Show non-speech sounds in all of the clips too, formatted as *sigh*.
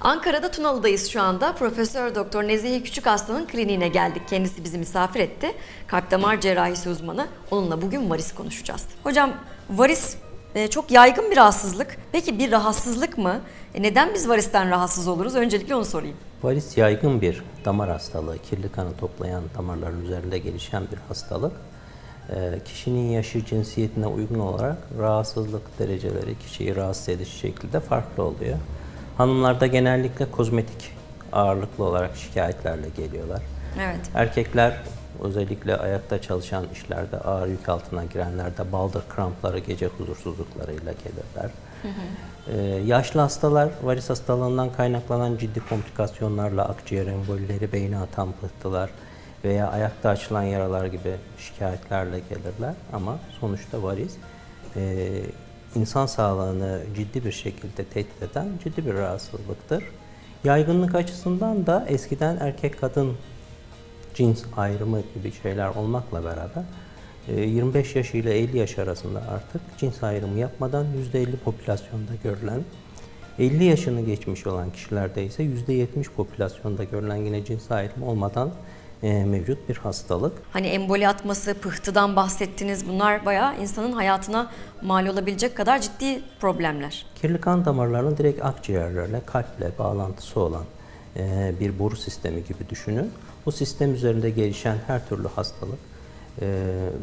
Ankara'da Tunalı'dayız şu anda. Profesör Doktor Nezihe Küçük Aslan'ın kliniğine geldik. Kendisi bizi misafir etti. Kalp damar cerrahisi uzmanı. Onunla bugün varis konuşacağız. Hocam varis e, çok yaygın bir rahatsızlık. Peki bir rahatsızlık mı? E, neden biz varisten rahatsız oluruz? Öncelikle onu sorayım. Varis yaygın bir damar hastalığı, kirli kanı toplayan damarların üzerinde gelişen bir hastalık. Ee, kişinin yaşı cinsiyetine uygun olarak rahatsızlık dereceleri kişiyi rahatsız edici şekilde farklı oluyor. Hanımlarda genellikle kozmetik ağırlıklı olarak şikayetlerle geliyorlar. Evet. Erkekler özellikle ayakta çalışan işlerde ağır yük altına girenlerde baldır krampları, gece huzursuzluklarıyla gelirler. Ee, yaşlı hastalar varis hastalığından kaynaklanan ciddi komplikasyonlarla akciğer embolileri, beyni atan pıhtılar veya ayakta açılan yaralar gibi şikayetlerle gelirler. Ama sonuçta varis e, insan sağlığını ciddi bir şekilde tehdit eden ciddi bir rahatsızlıktır. Yaygınlık açısından da eskiden erkek kadın cins ayrımı gibi şeyler olmakla beraber e, 25 yaş ile 50 yaş arasında artık cins ayrımı yapmadan %50 popülasyonda görülen 50 yaşını geçmiş olan kişilerde ise %70 popülasyonda görülen yine cins ayrımı olmadan e, mevcut bir hastalık. Hani emboli atması, pıhtıdan bahsettiniz. Bunlar bayağı insanın hayatına mal olabilecek kadar ciddi problemler. Kirli kan damarlarının direkt akciğerlerle, kalple bağlantısı olan e, bir boru sistemi gibi düşünün. Bu sistem üzerinde gelişen her türlü hastalık e,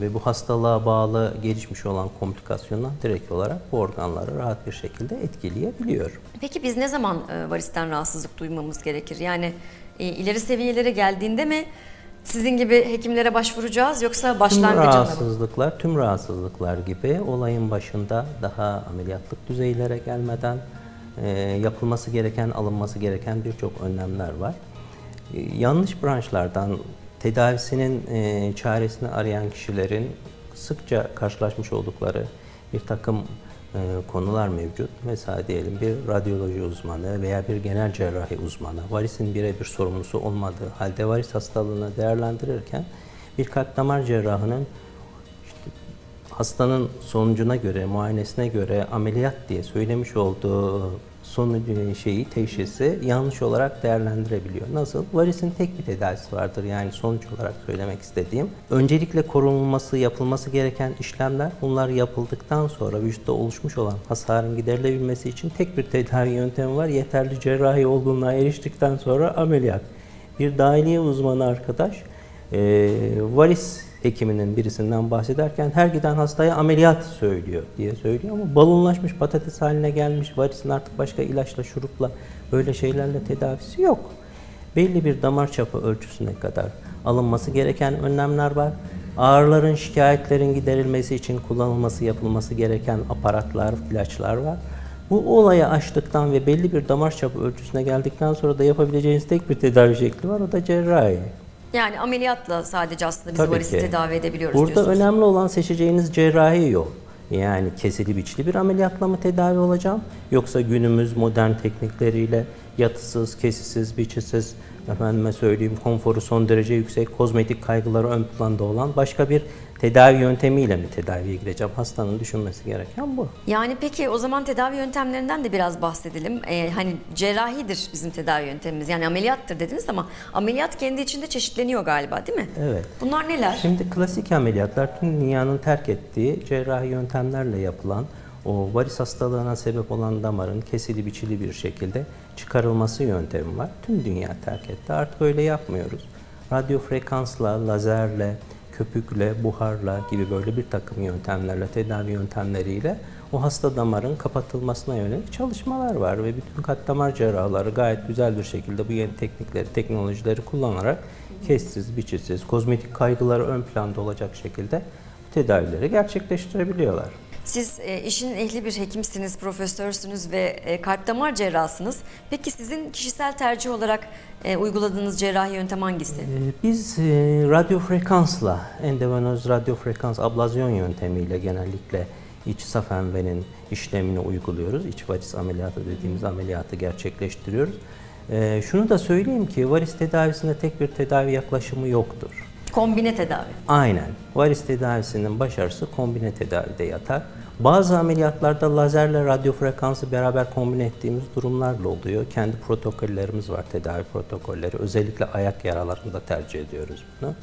ve bu hastalığa bağlı gelişmiş olan komplikasyonlar direkt olarak bu organları rahat bir şekilde etkileyebiliyor. Peki biz ne zaman e, varisten rahatsızlık duymamız gerekir? Yani ileri seviyelere geldiğinde mi sizin gibi hekimlere başvuracağız yoksa Tüm başlangıcında mı? rahatsızlıklar, tüm rahatsızlıklar gibi olayın başında daha ameliyatlık düzeylere gelmeden e, yapılması gereken, alınması gereken birçok önlemler var. E, yanlış branşlardan tedavisinin e, çaresini arayan kişilerin sıkça karşılaşmış oldukları bir takım e, konular mevcut. Mesela diyelim bir radyoloji uzmanı veya bir genel cerrahi uzmanı varisin birebir sorumlusu olmadığı halde varis hastalığını değerlendirirken bir kalp damar cerrahının hastanın sonucuna göre, muayenesine göre ameliyat diye söylemiş olduğu sonucu şeyi, teşhisi yanlış olarak değerlendirebiliyor. Nasıl? Varisin tek bir tedavisi vardır yani sonuç olarak söylemek istediğim. Öncelikle korunulması, yapılması gereken işlemler bunlar yapıldıktan sonra vücutta oluşmuş olan hasarın giderilebilmesi için tek bir tedavi yöntemi var. Yeterli cerrahi olduğuna eriştikten sonra ameliyat. Bir dahiliye uzmanı arkadaş e, varis hekiminin birisinden bahsederken her giden hastaya ameliyat söylüyor diye söylüyor ama balonlaşmış patates haline gelmiş varisin artık başka ilaçla şurupla böyle şeylerle tedavisi yok. Belli bir damar çapı ölçüsüne kadar alınması gereken önlemler var. Ağrıların, şikayetlerin giderilmesi için kullanılması, yapılması gereken aparatlar, ilaçlar var. Bu olayı aştıktan ve belli bir damar çapı ölçüsüne geldikten sonra da yapabileceğiniz tek bir tedavi şekli var, o da cerrahi. Yani ameliyatla sadece aslında biz Tabii ki. tedavi edebiliyoruz Burada diyorsunuz. önemli olan seçeceğiniz cerrahi yol. Yani kesili biçli bir ameliyatla mı tedavi olacağım yoksa günümüz modern teknikleriyle yatısız, kesisiz, biçisiz, efendime söyleyeyim konforu son derece yüksek, kozmetik kaygıları ön planda olan başka bir tedavi yöntemiyle mi tedaviye gireceğim? Hastanın düşünmesi gereken bu. Yani peki o zaman tedavi yöntemlerinden de biraz bahsedelim. Ee, hani cerrahidir bizim tedavi yöntemimiz. Yani ameliyattır dediniz ama ameliyat kendi içinde çeşitleniyor galiba değil mi? Evet. Bunlar neler? Şimdi klasik ameliyatlar tüm dünyanın terk ettiği cerrahi yöntemlerle yapılan o varis hastalığına sebep olan damarın kesili biçili bir şekilde çıkarılması yöntemi var. Tüm dünya terk etti. Artık öyle yapmıyoruz. Radyo frekansla, lazerle, köpükle, buharla gibi böyle bir takım yöntemlerle, tedavi yöntemleriyle o hasta damarın kapatılmasına yönelik çalışmalar var ve bütün kalp damar cerrahları gayet güzel bir şekilde bu yeni teknikleri, teknolojileri kullanarak kessiz, biçisiz, kozmetik kaygıları ön planda olacak şekilde tedavileri gerçekleştirebiliyorlar. Siz e, işin ehli bir hekimsiniz, profesörsünüz ve e, kalp damar cerrahsınız. Peki sizin kişisel tercih olarak e, uyguladığınız cerrahi yöntem hangisi? Ee, Biz e, radyo frekansla, endovenöz radyo frekans ablazyon yöntemiyle genellikle iç saf envenin işlemini uyguluyoruz. İç varis ameliyatı dediğimiz ameliyatı gerçekleştiriyoruz. Ee, Şunu da söyleyeyim ki varis tedavisinde tek bir tedavi yaklaşımı yoktur. Kombine tedavi. Aynen. Varis tedavisinin başarısı kombine tedavide yatar. Bazı ameliyatlarda lazerle radyo frekansı beraber kombine ettiğimiz durumlarla oluyor. Kendi protokollerimiz var, tedavi protokolleri. Özellikle ayak yaralarında tercih ediyoruz bunu.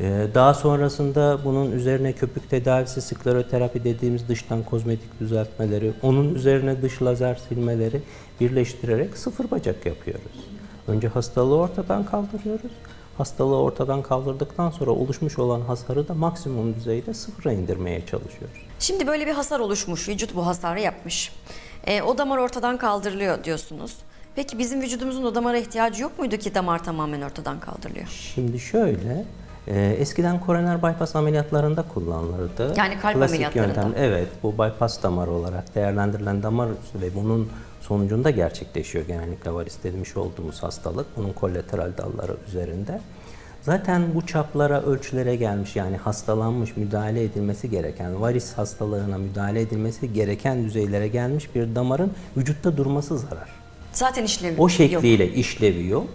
Ee, Daha sonrasında bunun üzerine köpük tedavisi, skleroterapi dediğimiz dıştan kozmetik düzeltmeleri, onun üzerine dış lazer silmeleri birleştirerek sıfır bacak yapıyoruz. Önce hastalığı ortadan kaldırıyoruz. Hastalığı ortadan kaldırdıktan sonra oluşmuş olan hasarı da maksimum düzeyde sıfıra indirmeye çalışıyoruz. Şimdi böyle bir hasar oluşmuş, vücut bu hasarı yapmış. E, o damar ortadan kaldırılıyor diyorsunuz. Peki bizim vücudumuzun o damara ihtiyacı yok muydu ki damar tamamen ortadan kaldırılıyor? Şimdi şöyle, e, eskiden koroner bypass ameliyatlarında kullanılırdı. Yani kalp Klasik ameliyatlarında. Yöntem, evet, bu bypass damarı olarak değerlendirilen damar ve bunun sonucunda gerçekleşiyor genellikle varis demiş olduğumuz hastalık. Bunun kolateral dalları üzerinde. Zaten bu çaplara, ölçülere gelmiş yani hastalanmış, müdahale edilmesi gereken, varis hastalığına müdahale edilmesi gereken düzeylere gelmiş bir damarın vücutta durması zarar. Zaten işlemi O yok. şekliyle işlevi yok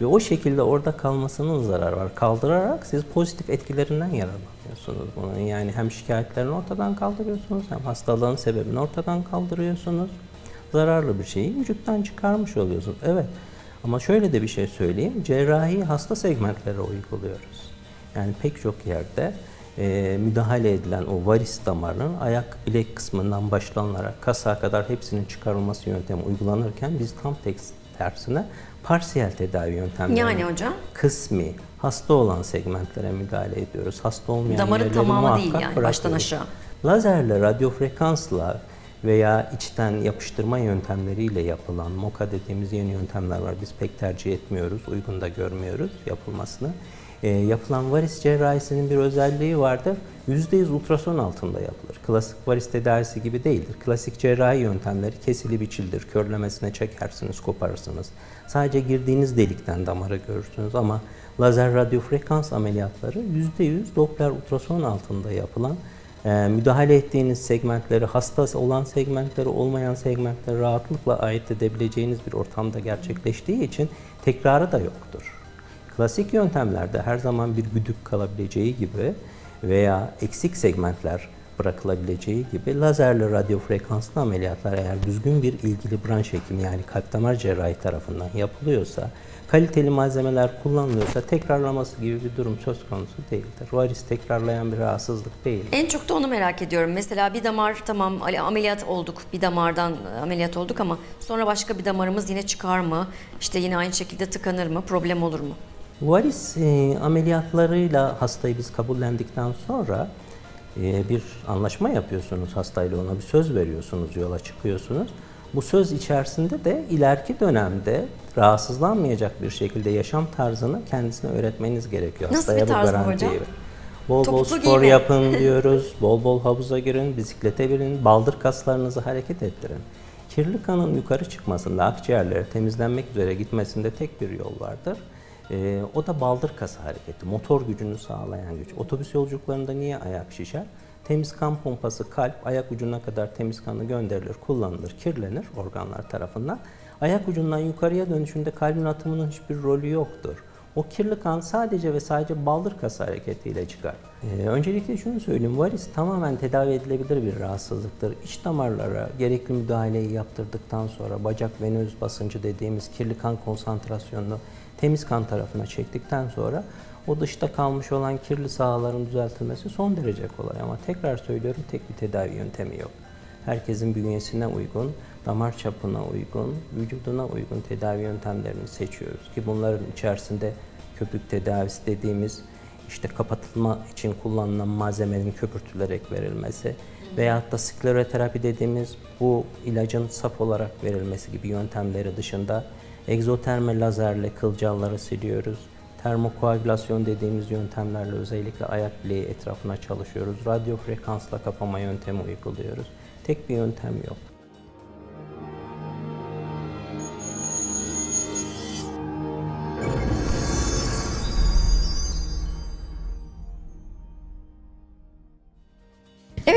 ve o şekilde orada kalmasının zararı var. Kaldırarak siz pozitif etkilerinden yararlanıyorsunuz bunun. Yani hem şikayetlerini ortadan kaldırıyorsunuz hem hastalığın sebebini ortadan kaldırıyorsunuz. Zararlı bir şeyi vücuttan çıkarmış oluyorsunuz. Evet ama şöyle de bir şey söyleyeyim. Cerrahi hasta segmentlere uyguluyoruz. Yani pek çok yerde e, müdahale edilen o varis damarının ayak bilek kısmından başlanılarak kasa kadar hepsinin çıkarılması yöntemi uygulanırken biz tam tek- tersine parsiyel tedavi yöntemleri Yani hocam? kısmi hasta olan segmentlere müdahale ediyoruz. Hasta olmayan Damarın tamamı değil yani, baştan aşağı. Lazerle, radyo frekansla veya içten yapıştırma yöntemleriyle yapılan MOKA dediğimiz yeni yöntemler var. Biz pek tercih etmiyoruz, uygun da görmüyoruz yapılmasını. Ee, yapılan varis cerrahisinin bir özelliği vardır. %100 ultrason altında yapılır. Klasik varis tedavisi gibi değildir. Klasik cerrahi yöntemleri kesili biçildir. Körlemesine çekersiniz, koparırsınız. Sadece girdiğiniz delikten damarı görürsünüz ama lazer radyo frekans ameliyatları %100 Doppler ultrason altında yapılan e, müdahale ettiğiniz segmentleri, hasta olan segmentleri, olmayan segmentleri rahatlıkla ayırt edebileceğiniz bir ortamda gerçekleştiği için tekrarı da yoktur. Klasik yöntemlerde her zaman bir güdük kalabileceği gibi veya eksik segmentler bırakılabileceği gibi lazerli radyo frekanslı ameliyatlar eğer düzgün bir ilgili branş hekimi yani kalp damar cerrahi tarafından yapılıyorsa, kaliteli malzemeler kullanılıyorsa tekrarlaması gibi bir durum söz konusu değildir. Varis tekrarlayan bir rahatsızlık değil. En çok da onu merak ediyorum. Mesela bir damar tamam ameliyat olduk. Bir damardan e, ameliyat olduk ama sonra başka bir damarımız yine çıkar mı? İşte yine aynı şekilde tıkanır mı? Problem olur mu? Varis e, ameliyatlarıyla hastayı biz kabullendikten sonra bir anlaşma yapıyorsunuz hastayla ona bir söz veriyorsunuz yola çıkıyorsunuz. Bu söz içerisinde de ileriki dönemde rahatsızlanmayacak bir şekilde yaşam tarzını kendisine öğretmeniz gerekiyor. Nasıl hastaya bir tarz bu garantiyi hocam? Bol bol Topuklu spor giyme. yapın *laughs* diyoruz. Bol bol havuza girin, bisiklete binin, baldır kaslarınızı hareket ettirin. Kirli kanın yukarı çıkmasında, akciğerlere temizlenmek üzere gitmesinde tek bir yol vardır. Ee, o da baldır kası hareketi, motor gücünü sağlayan güç. Otobüs yolculuklarında niye ayak şişer? Temiz kan pompası kalp ayak ucuna kadar temiz kanı gönderilir, kullanılır, kirlenir organlar tarafından. Ayak ucundan yukarıya dönüşünde kalbin atımının hiçbir rolü yoktur. O kirli kan sadece ve sadece baldır kası hareketiyle çıkar. Ee, öncelikle şunu söyleyeyim, varis tamamen tedavi edilebilir bir rahatsızlıktır. İç damarlara gerekli müdahaleyi yaptırdıktan sonra bacak venöz basıncı dediğimiz kirli kan konsantrasyonunu temiz kan tarafına çektikten sonra o dışta kalmış olan kirli sahaların düzeltilmesi son derece kolay ama tekrar söylüyorum tek bir tedavi yöntemi yok. Herkesin bünyesine uygun, damar çapına uygun, vücuduna uygun tedavi yöntemlerini seçiyoruz ki bunların içerisinde köpük tedavisi dediğimiz işte kapatılma için kullanılan malzemenin köpürtülerek verilmesi veyahut da skleroterapi dediğimiz bu ilacın saf olarak verilmesi gibi yöntemleri dışında egzoterme lazerle kılcalları siliyoruz. Termokoagülasyon dediğimiz yöntemlerle özellikle ayak bileği etrafına çalışıyoruz. Radyo frekansla kapama yöntemi uyguluyoruz. Tek bir yöntem yok.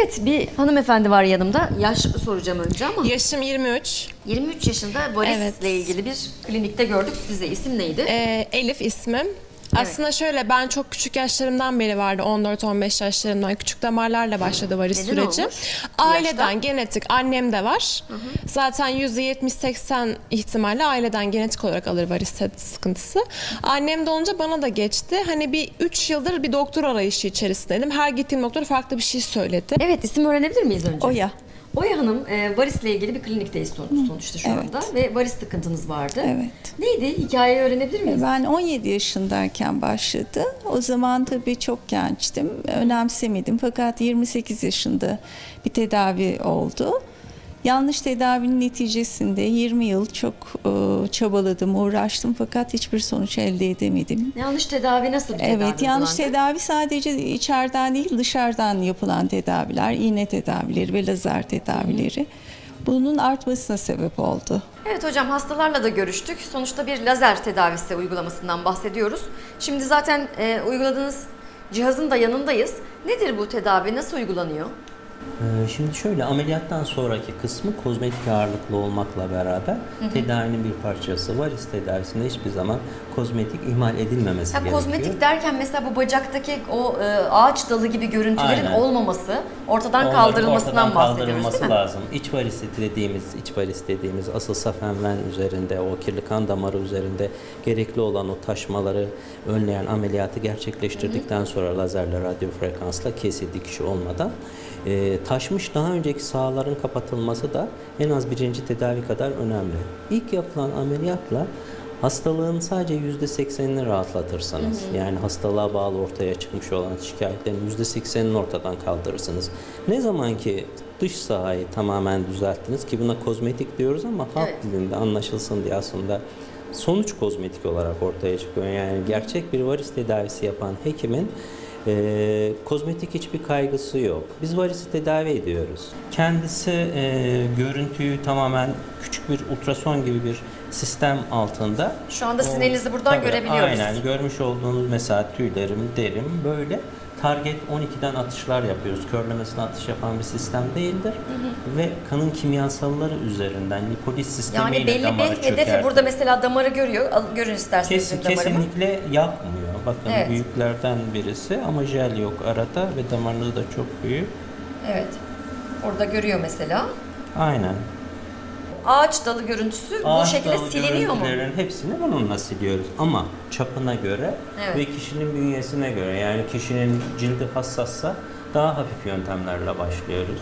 Evet bir hanımefendi var yanımda. Yaş soracağım önce ama Yaşım 23. 23 yaşında varisle Evet. ilgili bir klinikte gördük size. İsim neydi? Ee, Elif ismim. Aslında şöyle ben çok küçük yaşlarımdan beri vardı 14-15 yaşlarımdan küçük damarlarla başladı varis Neden süreci. olmuş? Aileden Yaşta? genetik annemde var. Zaten %70-80 ihtimalle aileden genetik olarak alır varis sıkıntısı. Annemde olunca bana da geçti. Hani bir 3 yıldır bir doktor arayışı içerisindeydim. Her gittiğim doktor farklı bir şey söyledi. Evet isim öğrenebilir miyiz önce? Oya. Oya Hanım e, varisle ilgili bir klinikteyiz son- sonuçta şu Evet. anda ve varis sıkıntınız vardı. Evet. Neydi? Hikayeyi öğrenebilir miyiz? Ben 17 yaşındayken başladı. O zaman tabii çok gençtim. Önemsemedim. Fakat 28 yaşında bir tedavi oldu. Yanlış tedavinin neticesinde 20 yıl çok e, çabaladım, uğraştım fakat hiçbir sonuç elde edemedim. Yanlış tedavi nasıl bir tedavi Evet, yanlış uygulandı? tedavi sadece içeriden değil dışarıdan yapılan tedaviler, iğne tedavileri ve lazer tedavileri. Bunun artmasına sebep oldu. Evet hocam hastalarla da görüştük. Sonuçta bir lazer tedavisi uygulamasından bahsediyoruz. Şimdi zaten e, uyguladığınız cihazın da yanındayız. Nedir bu tedavi? Nasıl uygulanıyor? Ee, Şimdi şöyle ameliyattan sonraki kısmı kozmetik ağırlıklı olmakla beraber tedavinin bir parçası. Varis tedavisinde hiçbir zaman kozmetik ihmal edilmemesi Ha, gerekiyor. kozmetik derken mesela bu bacaktaki o e, ağaç dalı gibi görüntülerin Aynen. olmaması, ortadan Onların kaldırılmasından ortadan bahsediyoruz kaldırılması lazım. İç varis dediğimiz, iç varis dediğimiz asıl safenven üzerinde, o kirli kan damarı üzerinde gerekli olan o taşmaları önleyen ameliyatı gerçekleştirdikten sonra lazerle radyo frekansla kesildi kişi olmadan e, taşmış daha önceki sahaların kapatılması da en az birinci tedavi kadar önemli. İlk yapılan ameliyatla Hastalığın sadece %80'ini rahatlatırsınız. Yani hastalığa bağlı ortaya çıkmış olan şikayetlerin %80'ini ortadan kaldırırsınız. Ne zaman ki dış sahayı tamamen düzelttiniz ki buna kozmetik diyoruz ama halk Evet. dilinde anlaşılsın diye aslında sonuç kozmetik olarak ortaya çıkıyor. Yani gerçek bir varis tedavisi yapan hekimin e, kozmetik hiçbir kaygısı yok. Biz varisi tedavi ediyoruz. Kendisi e, görüntüyü tamamen küçük bir ultrason gibi bir sistem altında. Şu anda sinirinizi buradan Tabii, görebiliyoruz. Aynen görmüş olduğunuz mesela tüylerim, derim böyle target 12'den atışlar yapıyoruz. Körlemesine atış yapan bir sistem değildir. Ve kanın kimyasalları üzerinden lipolis sistemiyle Yani belli damarı bir hedefi burada mesela damarı görüyor. Görün isterseniz Kesin, damarımı. kesinlikle yakmıyor. Bakın Evet. büyüklerden birisi ama jel yok arada ve damarınız da çok büyük. Evet. Orada görüyor mesela. Aynen. Ağaç dalı görüntüsü bu Ağaç şekilde dalı siliniyor mu? hepsini bununla siliyoruz. Ama çapına göre Evet. ve kişinin bünyesine göre yani kişinin cildi hassassa daha hafif yöntemlerle başlıyoruz.